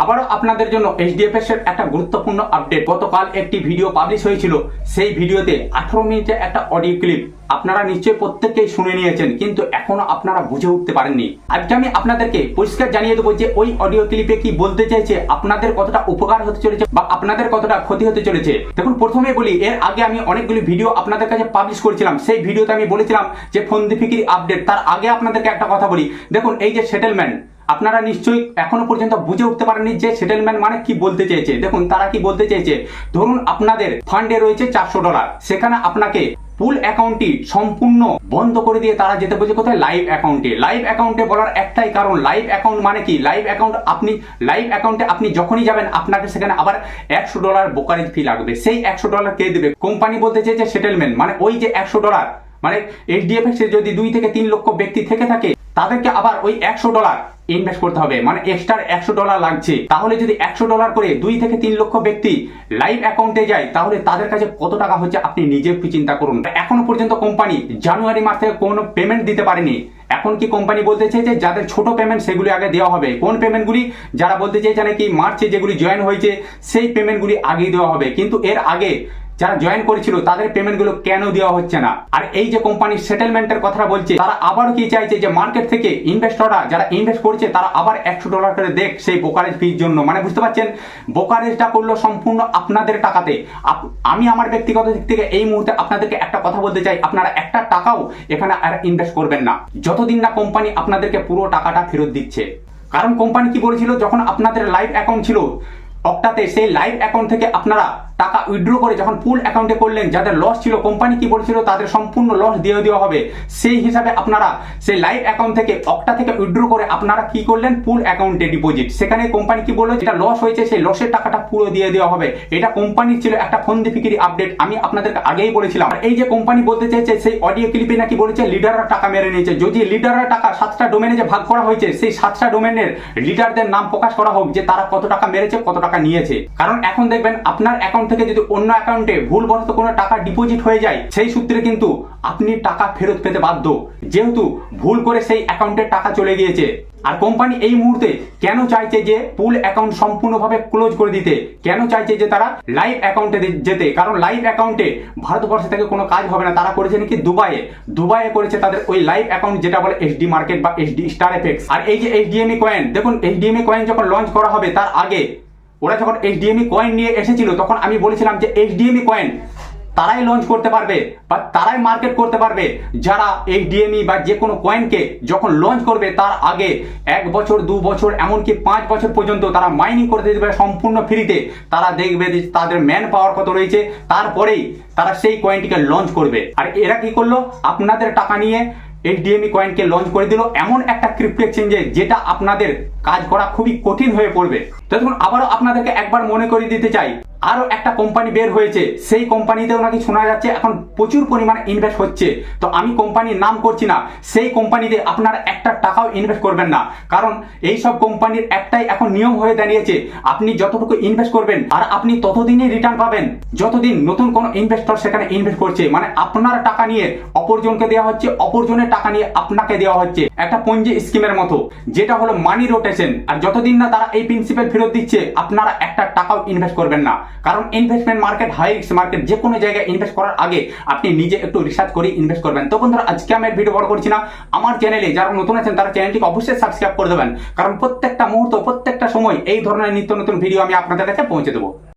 আবারও আপনাদের জন্য এইচডিএফএস এর একটা গুরুত্বপূর্ণ আপডেট গতকাল একটি ভিডিও পাবলিশ হয়েছিল। সেই ভিডিওতে আঠারো মিনিটের একটা অডিও ক্লিপ আপনারা নিশ্চয়ই প্রত্যেককেই শুনে নিয়েছেন, কিন্তু এখনও আপনারা বুঝে উঠতে পারেননি। আজকে আমি আপনাদেরকে পরিষ্কার জানিয়ে দেবো যে ওই অডিও ক্লিপে কি বলতে চাইছে, আপনাদের কতটা উপকার হতে চলেছে বা আপনাদের কতটা ক্ষতি হতে চলেছে। দেখুন, প্রথমে বলি, এর আগে আমি অনেকগুলি ভিডিও আপনাদের কাছে পাবলিশ করেছিলাম। সেই ভিডিওতে আমি বলেছিলাম যে ফন্দি ফিকির আপডেট তার আগে আপনাদেরকে একটা কথা বলি। দেখুন, এই যে সেটেলমেন্ট আপনারা নিশ্চয়ই এখনও পর্যন্ত বুঝে উঠতে পারেননি যে সেটেলমেন্ট মানে কি বলতে চেয়েছে। দেখুন, তারা কি বলতে চেয়েছে? ধরুন আপনাদের ফান্ডে রয়েছে চারশো ডলার সেখানে আপনাকে পুল অ্যাকাউন্টটি সম্পূর্ণ বন্ধ করে দিয়ে তারা যেতে বলছে, কোথায়? লাইভ অ্যাকাউন্টে লাইভ অ্যাকাউন্টে বলার একটাই কারণ লাইভ অ্যাকাউন্ট মানে কি? লাইভ অ্যাকাউন্ট আপনি লাইভ অ্যাকাউন্টে আপনি যখনই যাবেন, আপনাকে সেখানে আবার একশো ডলার বোকারেজ ফি লাগবে। সেই একশো ডলার কে দেবে? কোম্পানি বলতে চেয়েছে সেটেলমেন্ট মানে ওই যে একশো ডলার মানে এইচডিএফএক্স এর যদি দুই থেকে তিন লক্ষ ব্যক্তি থেকে থাকে তাদেরকে আবার ওই একশো ডলার ইনভেস্ট করতে হবে। মানে এক্সট্রা একশো ডলার লাগছে। তাহলে যদি একশো ডলার করে দুই থেকে তিন লক্ষ ব্যক্তি লাইভ অ্যাকাউন্টে যায়, তাহলে তাদের কাছে কত টাকা হচ্ছে আপনি নিজে একটু চিন্তা করুন। এখনও পর্যন্ত কোম্পানি জানুয়ারি মাস থেকে কোনো পেমেন্ট দিতে পারেনি। এখন কি কোম্পানি বলতে চেয়েছে যাদের ছোট পেমেন্ট সেগুলি আগে দেওয়া হবে। কোন পেমেন্টগুলি যারা বলতে চেয়েছে নাকি মার্চে যেগুলি জয়েন হয়েছে, সেই পেমেন্টগুলি আগেই দেওয়া হবে। কিন্তু এর আগে যারা জয়েন করেছিল, তাদের পেমেন্টগুলো কেন দেওয়া হচ্ছে না? আর এই যে কোম্পানির সেটেলমেন্টের কথা বলছে, তারা আবার কি চাইছে যে মার্কেট থেকে ইনভেস্টররা যারা ইনভেস্ট করছে, তারা আবার একশো ডলার করে দেখ সেই ব্রোকারেজ ফির জন্য। মানে বুঝতে পারছেন? ব্রোকারেজটা করল সম্পূর্ণ আপনাদের টাকাতে। আমি আমার ব্যক্তিগত দিক থেকে এই মুহূর্তে আপনাদেরকে একটা কথা বলতে চাই। আপনারা একটা টাকাও এখানে আর ইনভেস্ট করবেন না। যতদিন না কোম্পানি আপনাদেরকে পুরো টাকাটা ফেরত দিচ্ছে। কারণ কোম্পানি কি বলেছিল? যখন আপনাদের লাইভ অ্যাকাউন্ট ছিল অক্টাতে সেই লাইভ অ্যাকাউন্ট থেকে আপনারা টাকা উইথড্র করে যখন পুল অ্যাকাউন্টে করলেন, যাদের লস ছিল কোম্পানি কি বলছিল, তাদের সম্পূর্ণ লস দিয়ে দেওয়া হবে। সেই হিসাবে আপনারা সেই লাইভ অ্যাকাউন্ট থেকে অক্টা থেকে উইথড্র করে আপনারা কি করলেন? পুল অ্যাকাউন্টে ডিপোজিট সেখানে কোম্পানি কি বলল যেটা লস হয়েছে, সেই লসের টাকাটা পুরো দিয়ে দেওয়া হবে। এটা কোম্পানির ছিল একটা ফন্দি ফিকিরি আপডেট আমি আপনাদেরকে আগেই বলেছিলাম। এই যে কোম্পানি বলতে চাইছে সেই অডিও ক্লিপে নাকি বলেছে লিডাররা টাকা মেরে নিয়েছে। যদি লিডাররা টাকা সাতটা ডোমেনে যে ভাগ করা হয়েছে, সেই সাতটা ডোমেনের লিডারদের নাম প্রকাশ করা হোক, যে তারা কত টাকা মেরেছে, কত টাকা নিয়েছে। কারণ এখন দেখবেন, আপনার অ্যাকাউন্ট থেকে যদি অন্য অ্যাকাউন্টে ভুলবশত কোনো টাকা ডিপোজিট হয়ে যায়, সেই সূত্রে কিন্তু আপনি টাকা ফেরত পেতে বাধ্য। যেহেতু ভুল করে সেই অ্যাকাউন্টে টাকা চলে গিয়েছে। আর কোম্পানি এই মুহূর্তে কেন চাইছে যে পুল অ্যাকাউন্ট সম্পূর্ণভাবে ক্লোজ করে দিতে? কেন চাইছে যে তারা লাইভ অ্যাকাউন্টে যেতে? কারণ লাইভ অ্যাকাউন্টে ভারতবর্ষ থেকে কোনো কাজ হবে না। তারা করেছে নাকি দুবাইয়ে। দুবাইয়ে করেছে তাদের ওই লাইভ অ্যাকাউন্ট যেটা বলে এইচডি মার্কেট বা এইচডি স্টার এফেক্স আর এই যে এইচডিএমই কয়েন দেখুন এইচডিএমই কয়েন যখন লঞ্চ করা হবে, তার আগে ওরা যখন এইচডিএমই কয়েন নিয়ে এসেছিল, তখন আমি বলেছিলাম যে এইচডিএমই কয়েন তারাই লঞ্চ করতে পারবে বা তারাই মার্কেট করতে পারবে। যারা এইচডিএমই বা যে কোনো কয়েনকে যখন লঞ্চ করবে, তার আগে এক বছর, দু বছর, এমনকি পাঁচ বছর পর্যন্ত তারা মাইনিং করে দেবে সম্পূর্ণ ফ্রিতে তারা দেখবে যে তাদের ম্যান পাওয়ার কত রয়েছে। তারপরেই তারা সেই কয়েনটিকে লঞ্চ করবে। আর এরা কি করল? আপনাদের টাকা নিয়ে এইচডিএমই কয়েনকে লঞ্চ করে দিল এমন একটা ক্রিপ্টো এক্সচেঞ্জে যেটা আপনাদের কাজ করা খুবই কঠিন হয়ে পড়বে। তো দেখুন, আবারও আপনাদেরকে একবার মনে করে দিতে চাই। আরও একটা কোম্পানি বের হয়েছে। সেই কোম্পানিতেও নাকি শোনা যাচ্ছে, এখন প্রচুর পরিমাণে ইনভেস্ট হচ্ছে। তো আমি কোম্পানির নাম করছি না, সেই কোম্পানিতে আপনারা একটা টাকাও ইনভেস্ট করবেন না। কারণ এই সব কোম্পানির একটাই এখন নিয়ম হয়ে দাঁড়িয়েছে, আপনি যতটুকু ইনভেস্ট করবেন, আর আপনি ততদিনই রিটার্ন পাবেন। যতদিন নতুন কোনো ইনভেস্টর সেখানে ইনভেস্ট করছে মানে আপনার টাকা নিয়ে অপরজনকে দেওয়া হচ্ছে, অপরজনের টাকা নিয়ে আপনাকে দেওয়া হচ্ছে। একটা পঞ্জি স্কিমের মতো, যেটা হলো মানি রোটেশন আর যতদিন না তারা এই প্রিন্সিপাল ফেরত দিচ্ছে, আপনারা একটা টাকাও ইনভেস্ট করবেন না। কারণ investment market high risk market যে কোনো জায়গায় ইনভেস্ট করার আগে আপনি নিজে একটু রিসার্চ করে ইনভেস্ট করবেন। তো বন্ধুরা, আজকে আমি ভিডিও বড় করছি না। আমার চ্যানেলে যারা নতুন আছেন, তারা চ্যানেলটিকে অবশ্যই সাবস্ক্রাইব করে দেবেন। কারণ প্রত্যেকটা মুহূর্ত, প্রত্যেকটা সময় এই ধরনের নিত্য নতুন ভিডিও আমি আপনাদের কাছে পৌঁছে দেবো।